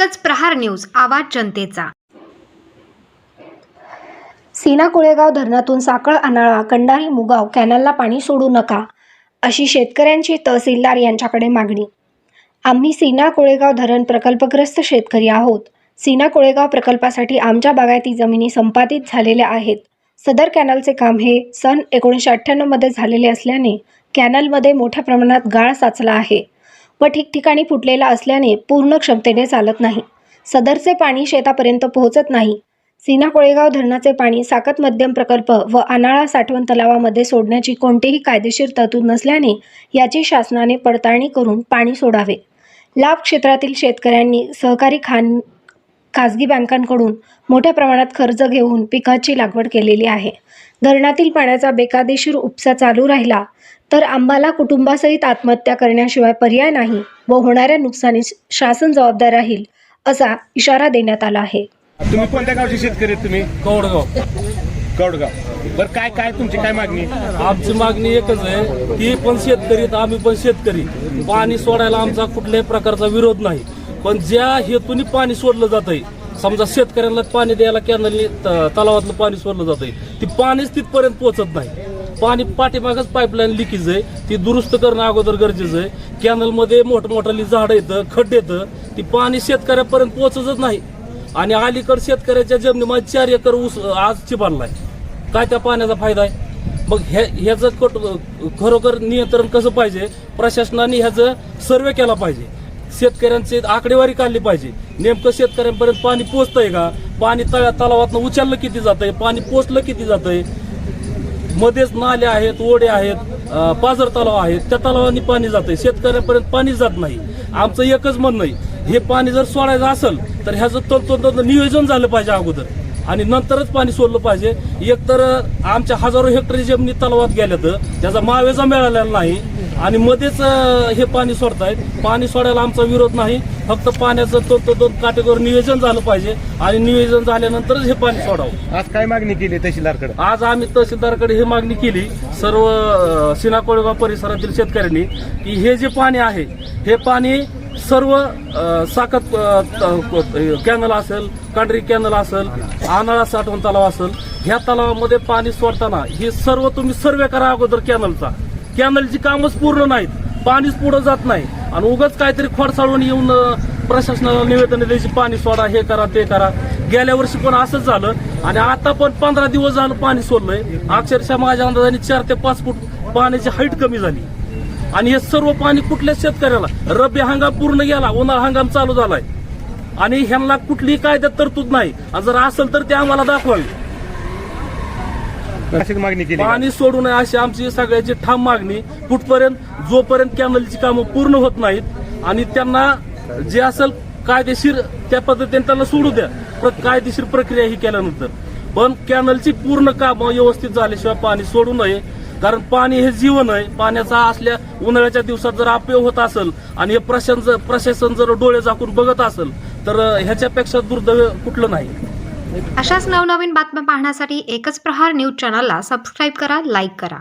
एकच प्रहार न्यूज आवाज जनतेचा. सीना कोळेगाव धरणातून साकळ अनाळा कंडारी मुगाव कॅनलला पाणी सोडू नका अशी शेतकऱ्यांची तहसीलदार यांच्याकडे मागणी. आम्ही सीना कोळेगाव धरण प्रकल्पग्रस्त शेतकरी आहोत. सीना कोळेगाव प्रकल्पासाठी आमच्या बागायती जमिनी संपादित झालेल्या आहेत. सदर कॅनलचे काम हे सन एकोणीसशे अठ्ठ्याण्णवमध्ये झालेले असल्याने कॅनलमध्ये मोठ्या प्रमाणात गाळ साचला आहे. व ठिकठिकाणी फुटलेला असल्याने पूर्ण क्षमतेने चालत नाही. सदरचे पाणी शेतापर्यंत पोहोचत नाही. सीना कोळेगाव धरणाचे पाणी साकत मध्यम प्रकल्प व अनाळा साठवण तलावामध्ये सोडण्याची कोणतीही कायदेशीर तरतूद नसल्याने याची शासनाने पडताळणी करून पाणी सोडावे. लाभ क्षेत्रातील शेतकऱ्यांनी सहकारी खान खाजगी बँकांकडून मोठ्या प्रमाणात कर्ज घेऊन पिकाची लागवड केलेली आहे. धरणातील पाण्याचा बेकायदेशीर उपसा चालू राहिला तर आम्हाला कुटुंबासहित आत्महत्या करण्याशिवाय पर्याय नाही व होणाऱ्या नुकसानीस शासन जबाबदार राहील असा इशारा देण्यात आला आहे. तुम्ही कोणत्या गावचे शेतकरी तुम्ही? कवडगाव कौडगाव. बरं काय काय तुमची काय मागणी? आमची मागणी एकच आहे ती पण शेतकरी आम्ही पण शेतकरी. पाणी सोडायला आमचा कुठल्याही प्रकारचा विरोध नाही. पण ज्या हेतून पाणी सोडलं जात आहे समजा शेतकऱ्यांना पाणी द्यायला कॅनलनी तलावातलं पाणी सोडलं जात आहे ती पाणीच तिथपर्यंत पोहोचत नाही. पाणी पाठीमागच पाईपलाईन लिकेज आहे ती दुरुस्त करणं अगोदर गरजेचं आहे. कॅनलमध्ये मोठमोठाली झाडं येतं खड्डे येतं ती पाणी शेतकऱ्यापर्यंत पोहोचतच नाही. आणि अलीकड शेतकऱ्याच्या जमिनीमध्ये चार एकर ऊस आज चिबारलाय काय त्या पाण्याचा फायदा आहे? मग हे ह्याचं कट खरोखर नियंत्रण कसं पाहिजे? प्रशासनाने ह्याचं सर्वे केला पाहिजे. शेतकऱ्यांचे आकडेवारी काढली पाहिजे. नेमकं शेतकऱ्यांपर्यंत पाणी पोचतंय का? पाणी तळ्या तलावातनं उचललं किती जातंय? पाणी पोचलं किती जातंय? मध्येच नाले आहेत ओढे आहेत पाझर तलाव आहेत. त्या तलावांनी पाणी जातंय. शेतकऱ्यांपर्यंत पाणी जात नाही. आमचं एकच म्हणणं आहे. हे पाणी जर सोडायचं असेल तर ह्याचं तंतोतंत नियोजन झालं पाहिजे अगोदर. आणि नंतरच पाणी सोडलं पाहिजे. एकतर आमच्या हजारो हेक्टर जमिनी तलावात गेल्या तर त्याचा मावेजा मिळालेला नाही. आणि मध्येच हे पाणी सोडतायत. पाणी सोडायला आमचा विरोध नाही. फक्त पाण्याचं तंतोतंत काटेकोर नियोजन झालं पाहिजे. आणि नियोजन झाल्यानंतरच हे पाणी सोडावं. आज काय मागणी केली तहसीलदारकडे? आज आम्ही तहसीलदारकडे ही मागणी केली. सर्व अ, सिना कोळगाव परिसरातील शेतकऱ्यांनी की हे जे पाणी आहे हे पाणी सर्व साखत कॅनल असेल कांडरी कॅनल असेल आनाळा साठवण तलाव असेल ह्या तलावामध्ये पाणी सोडताना हे सर्व तुम्ही सर्वे करा अगोदर कॅनलचा. कॅनलची कामच पूर्ण नाहीत. पाणीच पुढं जात नाही. आणि उगाच काहीतरी खोडसाळून येऊन प्रशासनाला निवेदन द्यायची पाणी सोडा हे करा ते करा. गेल्या वर्षी पण असंच झालं. आणि आता पण पंधरा दिवस झालं पाणी सोडलंय. अक्षरशः माझ्या अंदाजाने चार ते पाच फूट पाण्याची हाईट कमी झाली. आणि हे सर्व पाणी कुठल्या शेतकऱ्याला? रब्बी हंगाम पूर्ण गेला उन्हाळा हंगाम चालू झालाय. आणि ह्यांना कुठलीही कायद्यात तरतूद नाही. आणि जर असेल तर ते आम्हाला दाखवावी. मागणी केली? पाणी सोडू नये अशी आमची सगळ्याची ठाम मागणी. कुठपर्यंत जोपर्यंत कॅनलची कामं पूर्ण होत नाहीत आणि त्यांना जे असेल कायदेशीर त्या पद्धतीने त्यांना सोडू द्या. कायदेशीर प्रक्रिया ही केल्यानंतर. पण कॅनलची पूर्ण कामं व्यवस्थित झाल्याशिवाय पाणी सोडू नये. कारण पाणी हे जीवन आहे. पाण्याचा असल्या उन्हाळ्याच्या दिवसात जर अपयोग होत असेल आणि हे प्रशासन प्रशासन जर डोळे झाकून बघत असेल तर ह्याच्यापेक्षा दुर्दैव कुठलं नाही. अशाच नवनवीन बातम्या पाहण्यासाठी एकच प्रहार न्यूज चॅनलला सबस्क्राईब करा लाईक करा.